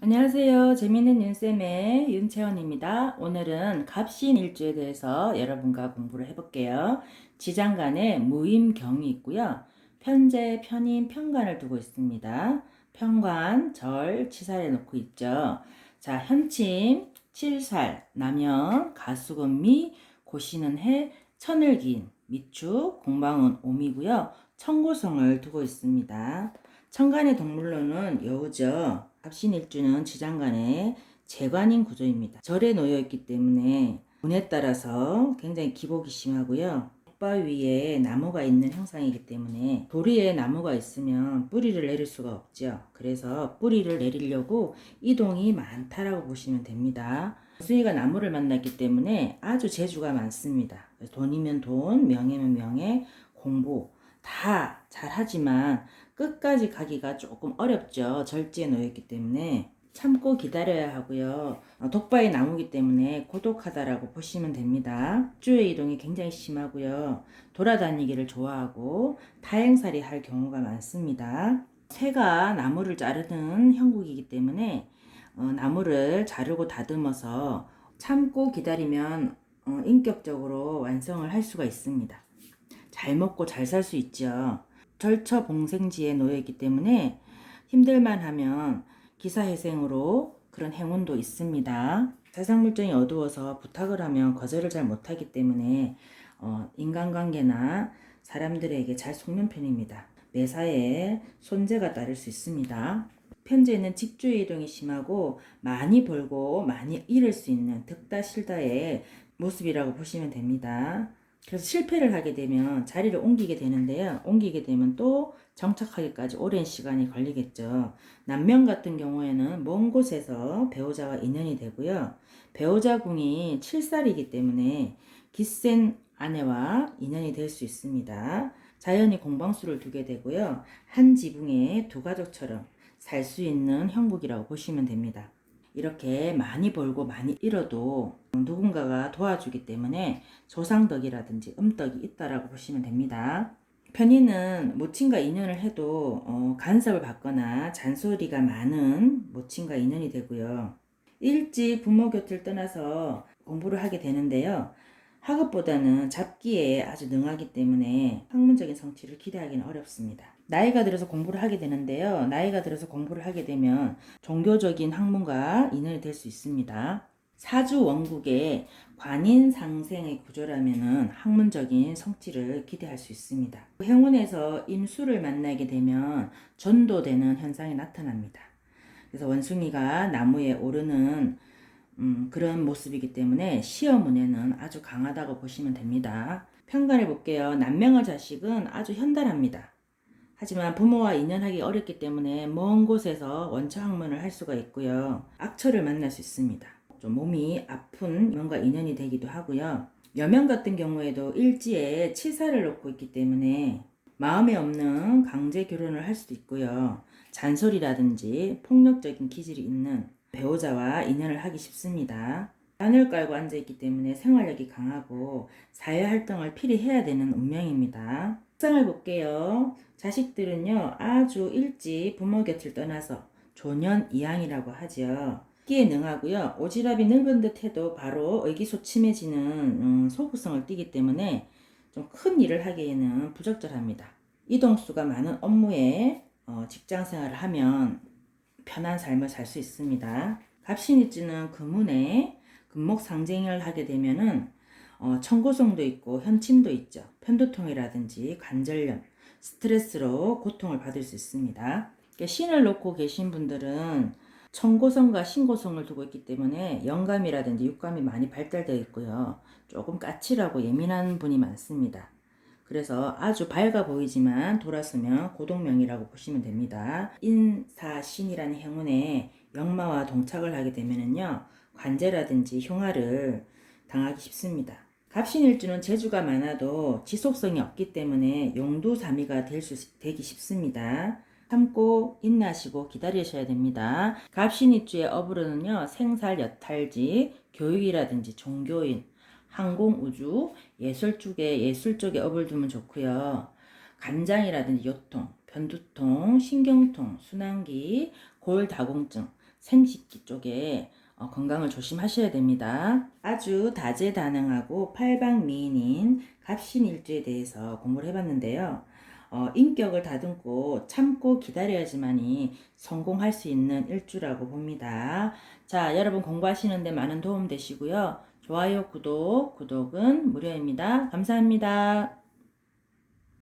안녕하세요. 재미있는 윤쌤의 윤채원입니다. 오늘은 갑신일주에 대해서 여러분과 공부를 해볼게요. 지장간에 무임경이 있고요. 편제, 편인, 편관을 두고 있습니다. 편관, 절, 치살에 놓고 있죠. 자, 현침, 칠살, 남연, 가수금미, 고시는 해, 천을긴, 미축, 공방은 오미고요. 청고성을 두고 있습니다. 천간의 동물로는 여우죠. 갑신일주는 지장간의 재관인 구조입니다. 절에 놓여 있기 때문에 운에 따라서 굉장히 기복이 심하고요. 바 위에 나무가 있는 형상이기 때문에 도리에 나무가 있으면 뿌리를 내릴 수가 없죠. 그래서 뿌리를 내리려고 이동이 많다라고 보시면 됩니다. 수위가 나무를 만났기 때문에 아주 재주가 많습니다. 돈이면 돈, 명예면 명예, 공부 다 잘하지만 끝까지 가기가 조금 어렵죠. 절제에 놓였기 때문에 참고 기다려야 하고요. 어, 독바의 나무기 때문에 고독하다라고 보시면 됩니다. 주의 이동이 굉장히 심하고요. 돌아다니기를 좋아하고 다행살이 할 경우가 많습니다. 새가 나무를 자르는 형국이기 때문에 어, 나무를 자르고 다듬어서 참고 기다리면 어, 인격적으로 완성을 할 수가 있습니다. 잘 먹고 잘 살 수 있죠. 절처 봉생지에 놓여 있기 때문에 힘들만 하면 기사회생으로 그런 행운도 있습니다. 세상 물정이 어두워서 부탁을 하면 거절을 잘 못하기 때문에 어, 인간관계나 사람들에게 잘 속는 편입니다. 매사에 손재가 따를 수 있습니다. 편제는 직주의 이동이 심하고 많이 벌고 많이 잃을 수 있는 득다실다의 모습이라고 보시면 됩니다. 그래서 실패를 하게 되면 자리를 옮기게 되는데요. 옮기게 되면 또 정착하기까지 오랜 시간이 걸리겠죠. 남명 같은 경우에는 먼 곳에서 배우자와 인연이 되고요. 배우자 궁이 7살이기 때문에 기센 아내와 인연이 될 수 있습니다. 자연히 공방수를 두게 되고요. 한 지붕에 두 가족처럼 살 수 있는 형국이라고 보시면 됩니다. 이렇게 많이 벌고 많이 잃어도 누군가가 도와주기 때문에 조상덕이라든지 음덕이 있다라고 보시면 됩니다. 편인은 모친과 인연을 해도 어, 간섭을 받거나 잔소리가 많은 모친과 인연이 되고요. 일찍 부모 곁을 떠나서 공부를 하게 되는데요. 학업보다는 잡기에 아주 능하기 때문에 학문적인 성취를 기대하기는 어렵습니다. 나이가 들어서 공부를 하게 되는데요. 나이가 들어서 공부를 하게 되면 종교적인 학문과 인연이 될수 있습니다. 사주 원국의 관인 상생의 구조라면은 학문적인 성취를 기대할 수 있습니다. 행운에서 임수를 만나게 되면 전도되는 현상이 나타납니다. 그래서 원숭이가 나무에 오르는 음, 그런 모습이기 때문에 시어문에는 아주 강하다고 보시면 됩니다. 평가해 볼게요. 남명의 자식은 아주 현달합니다. 하지만 부모와 인연하기 어렵기 때문에 먼 곳에서 원처 학문을 할 수가 있고요. 악처를 만날 수 있습니다. 좀 몸이 아픈 명과 인연이 되기도 하고요. 여명 같은 경우에도 일지에 치사를 놓고 있기 때문에 마음에 없는 강제 결혼을 할 수도 있고요. 잔소리라든지 폭력적인 기질이 있는 배우자와 인연을 하기 쉽습니다. 란을 깔고 앉아있기 때문에 생활력이 강하고 사회활동을 필히 해야 되는 운명입니다. 특성을 볼게요. 자식들은요, 아주 일찍 부모 곁을 떠나서 조년 이양이라고 하죠. 끼에 능하고요. 오지랖이 넓은 듯 해도 바로 의기소침해지는 음, 소구성을 띠기 때문에 좀 큰 일을 하기에는 부적절합니다. 이동수가 많은 업무에 어, 직장 생활을 하면 편한 삶을 살 수 있습니다. 갑신일지는 금운에 금목 상쟁을 하게 되면은 어, 청고성도 있고 현침도 있죠. 편두통이라든지 관절염, 스트레스로 고통을 받을 수 있습니다. 신을 놓고 계신 분들은 청고성과 신고성을 두고 있기 때문에 영감이라든지 육감이 많이 발달되어 있고요. 조금 까칠하고 예민한 분이 많습니다. 그래서 아주 밝아 보이지만 돌았으면 고동명이라고 보시면 됩니다. 인사신이라는 행운에 역마와 동착을 하게 되면은요 관제라든지 흉화를 당하기 쉽습니다. 갑신일주는 재주가 많아도 지속성이 없기 때문에 용두사미가 될 수, 되기 쉽습니다. 참고 인내하시고 기다리셔야 됩니다. 갑신일주의 업으로는요 생살 여탈지 교육이라든지 종교인 항공 우주 예술 쪽에 예술 쪽에 업을 두면 좋고요. 간장이라든지 요통, 변두통, 신경통, 순환기, 골다공증 생식기 쪽에 어, 건강을 조심하셔야 됩니다. 아주 다재다능하고 팔방미인인 갑신일주에 대해서 공부를 해봤는데요. 어, 인격을 다듬고 참고 기다려야지만이 성공할 수 있는 일주라고 봅니다. 자, 여러분 공부하시는데 많은 도움 되시고요. 좋아요, 구독, 구독은 무료입니다. 감사합니다.